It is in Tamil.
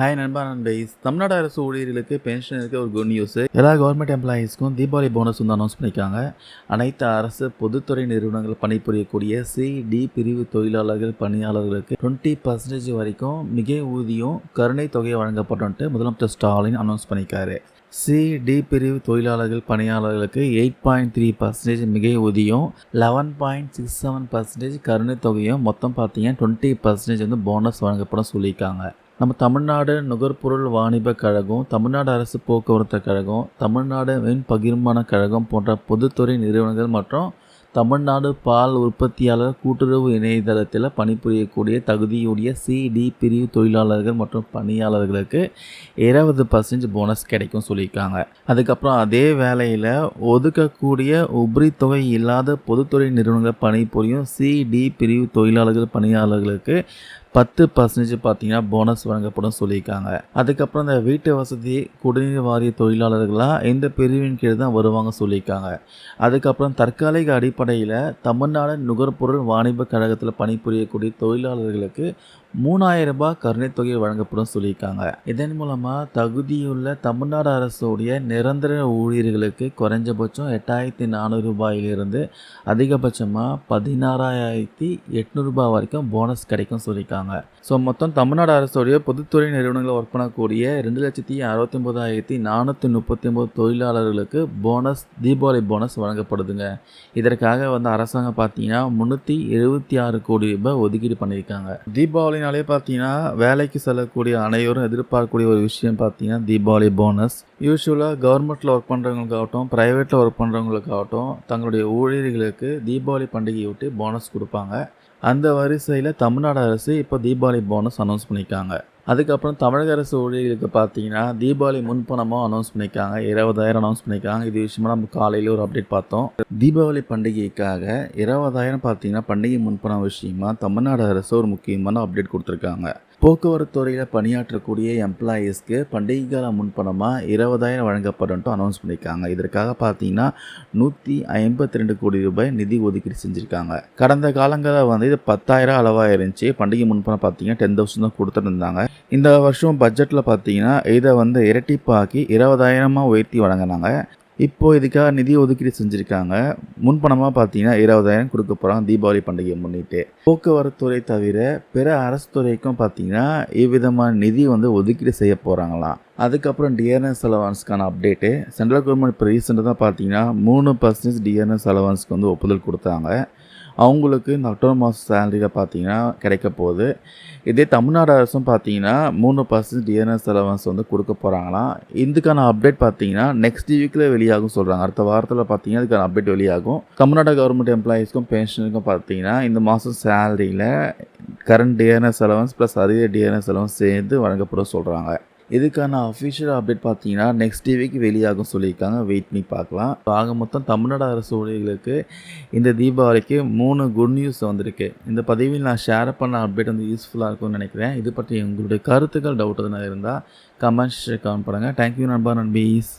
ஹாய் நண்பா நண்பைஸ் தமிழ்நாடு அரசு ஊழியர்களுக்கு பென்ஷனுக்கு ஒரு குட் நியூஸ் எல்லா கவர்மெண்ட் எம்ப்ளாயீஸ்க்கும் தீபாவளி போனஸ் வந்து அனௌன்ஸ் பண்ணியிருக்காங்க அனைத்து அரசு பொதுத்துறை நிறுவனங்கள் பணிபுரியக்கூடிய சி டி பிரிவு தொழிலாளர்கள் பணியாளர்களுக்கு டுவெண்ட்டி பர்சன்டேஜ் வரைக்கும் மிக ஊதியம் கருணை தொகை வழங்கப்பட்டு முதலமைச்சர் ஸ்டாலின் அனௌன்ஸ் பண்ணியிருக்காரு சி டி பிரிவு தொழிலாளர்கள் பணியாளர்களுக்கு எயிட் பாயிண்ட் த்ரீ பர்சன்டேஜ் மிகை ஊதியம் eleven point six seven percentage கருணை தொகையும் மொத்தம் பார்த்தீங்கன்னா டுவெண்ட்டி பர்சன்டேஜ் வந்து போனஸ் வழங்கப்படும் சொல்லியிருக்காங்க. நம்ம தமிழ்நாடு நுகர்பொருள் வாணிப கழகம் தமிழ்நாடு அரசு போக்குவரத்து கழகம் தமிழ்நாடு மின் பகிர்மான கழகம் போன்ற பொதுத்துறை நிறுவனங்கள் மற்றும் தமிழ்நாடு பால் உற்பத்தியாளர் கூட்டுறவு இணையதளத்தில் பணிபுரியக்கூடிய தகுதியுடைய சிடி பிரிவு தொழிலாளர்கள் மற்றும் பணியாளர்களுக்கு இருபது பர்சன்ட் போனஸ் கிடைக்கும் சொல்லியிருக்காங்க. அதுக்கப்புறம் அதே வேலையில் ஒதுக்கக்கூடிய உபரி தொகை இல்லாத பொதுத்துறை நிறுவனங்கள் பணிபுரியும் சிடி பிரிவு தொழிலாளர்கள் பணியாளர்களுக்கு பத்து பர்சன்டேஜ் பார்த்தீங்கன்னா போனஸ் வழங்கப்படும் சொல்லியிருக்காங்க. அதுக்கப்புறம் இந்த வீட்டு வசதி குடிநீர் வாரிய தொழிலாளர்களாக இந்த பிரிவின் கீழ் தான் வருவாங்க சொல்லியிருக்காங்க. அதுக்கப்புறம் தற்காலிக அடிப்படையில் தமிழ்நாடு நுகர்பொருள் வாணிப கழகத்தில் பணிபுரியக்கூடிய தொழிலாளர்களுக்கு மூணாயிரம் ரூபாய் கருணைத்தொகை வழங்கப்படும் சொல்லியிருக்காங்க. இதன் மூலமாக தகுதியுள்ள தமிழ்நாடு அரசுடைய நிரந்தர ஊழியர்களுக்கு குறைஞ்சபட்சம் எட்டாயிரத்தி நானூறு ரூபாயிலிருந்து அதிகபட்சமாக பதினாறாயிரத்தி எட்நூறுபா வரைக்கும் போனஸ் கிடைக்கும் சொல்லியிருக்காங்க. ஸோ மொத்தம் தமிழ்நாடு அரசுடைய பொதுத்துறை நிறுவனங்களில் ஒர்க் பண்ணக்கூடிய ரெண்டு லட்சத்தி அறுபத்தி ஒன்பதாயிரத்தி நானூற்றி முப்பத்தி ஒம்பது தொழிலாளர்களுக்கு போனஸ் தீபாவளி போனஸ் வழங்கப்படுதுங்க. இதற்காக வந்து அரசாங்கம் பார்த்தீங்கன்னா முந்நூற்றி எழுபத்தி ஆறு கோடி ரூபாய் ஒதுக்கீடு பண்ணியிருக்காங்க. தீபாவளி தீபாவளினாலே பார்த்தீங்கன்னா வேலைக்கு செல்லக்கூடிய அனைவரும் எதிர்பார்க்கக்கூடிய ஒரு விஷயம் பார்த்தீங்கன்னா தீபாவளி போனஸ் யூஸ்வலாக கவர்மெண்ட்டில் ஒர்க் பண்ணுறவங்களுக்காகட்டும் ப்ரைவேட்டில் ஒர்க் பண்ணுறவங்களுக்காகட்டும் தங்களுடைய ஊழியர்களுக்கு தீபாவளி பண்டிகையை விட்டு போனஸ் கொடுப்பாங்க. அந்த வரிசையில் தமிழ்நாடு அரசு இப்போ தீபாவளி போனஸ் அனௌன்ஸ் பண்ணியிருக்காங்க. அதுக்கப்புறம் தமிழக அரசு ஊழியர்களுக்கு பார்த்தீங்கன்னா தீபாவளி முன்பணமாக அனௌன்ஸ் பண்ணியிருக்காங்க. இருபதாயிரம் அனௌன்ஸ் பண்ணியிருக்காங்க. இது விஷயமா நம்ம காலையில் ஒரு அப்டேட் பார்த்தோம். தீபாவளி பண்டிகைக்காக இருபதாயிரம் பார்த்தீங்கன்னா பண்டிகை முன்பணம் விஷயமா தமிழ்நாடு அரசு ஒரு முக்கியமான அப்டேட் கொடுத்துருக்காங்க. போக்குவரத்து துறையில் பணியாற்றக்கூடிய எம்ப்ளாயீஸ்க்கு பண்டிகை கால முன்பணமாக இருபதாயிரம் வழங்கப்படும்ட்டு அனௌன்ஸ் பண்ணியிருக்காங்க. இதற்காக பார்த்தீங்கன்னா நூற்றி ஐம்பத்தி ரெண்டு கோடி ரூபாய் நிதி ஒதுக்கீடு செஞ்சுருக்காங்க. கடந்த காலங்களில் வந்து இது பத்தாயிரம் அளவாக இருந்துச்சு பண்டிகை முன்பணம் பார்த்தீங்கன்னா டென் தௌசண்ட் தான் கொடுத்துருந்தாங்க. இந்த வருஷம் பட்ஜெட்டில் பார்த்தீங்கன்னா இதை வந்து இரட்டிப்பாக்கி இருபதாயிரமாக உயர்த்தி வழங்கினாங்க. இப்போது இதுக்காக நிதி ஒதுக்கீடு செஞ்சுருக்காங்க. முன்பணமாக பார்த்தீங்கன்னா இருபதாயிரம் கொடுக்க போகிறாங்க தீபாவளி பண்டிகையை முன்னிட்டு. போக்குவரத்துறை தவிர பிற அரசு துறைக்கும் பார்த்தீங்கன்னா இவ்விதமான நிதி வந்து ஒதுக்கீடு செய்ய போகிறாங்களாம் அதுக்கப்புறம் டிஎன்எஸ் அலவான்ஸ்க்கான அப்டேட்டு சென்ட்ரல் கவர்மெண்ட் இப்போ ரீசெண்டாக தான் பார்த்தீங்கன்னா மூணு பர்சன்டேஜ் டிஎன்எஸ் அலவான்ஸ்க்கு வந்து ஒப்புதல் கொடுத்தாங்க. அவங்களுக்கு இந்த அக்டோபர் மாதம் சேலரியில் பார்த்தீங்கன்னா கிடைக்க போகுது. இதே தமிழ்நாடு அரசும் பார்த்தீங்கன்னா மூணு பர்சன்ட் டிஎன்எஸ் அலவன்ஸ் வந்து கொடுக்க போகிறாங்களாம் இதுக்கான அப்டேட் பார்த்தீங்கன்னா நெக்ஸ்ட் வீக்கில் வெளியாகும் சொல்கிறாங்க அடுத்த வாரத்தில் பார்த்தீங்கன்னா இதுக்கான அப்டேட் வெளியாகும். தமிழ்நாடு கவர்மெண்ட் எம்ப்ளாயீஸ்க்கும் பென்ஷனுக்கும் பார்த்தீங்கன்னா இந்த மாதம் சேலரியில் கரண்ட் டிஎன்எஸ் அலவன்ஸ் ப்ளஸ் அதிக டிஎன்எஸ் அலவன்ஸ் சேர்ந்து வழங்கப்படும் சொல்கிறாங்க இதுக்கான அஃபிஷியல் அப்டேட் பார்த்தீங்கன்னா நெக்ஸ்ட் வீக் வெளியாகும் சொல்லியிருக்காங்க. வெயிட் பண்ணி பார்க்கலாம். ஆக மொத்தம் தமிழ்நாடு அரசு ஊழியர்களுக்கு இந்த தீபாவளிக்கு மூணு குட் நியூஸ் வந்திருக்கு. இந்த பதிவில் நான் ஷேர் பண்ண அப்டேட் வந்து யூஸ்ஃபுல்லாக இருக்கும்னு நினைக்கிறேன். இது பற்றி உங்களுடைய கருத்துக்கள் டவுட் எதுனா இருந்தால் கமெண்ட்ஸ் கமெண்ட் பண்ணுங்கள் தேங்க்யூ நண்பா நண்பீஸ்.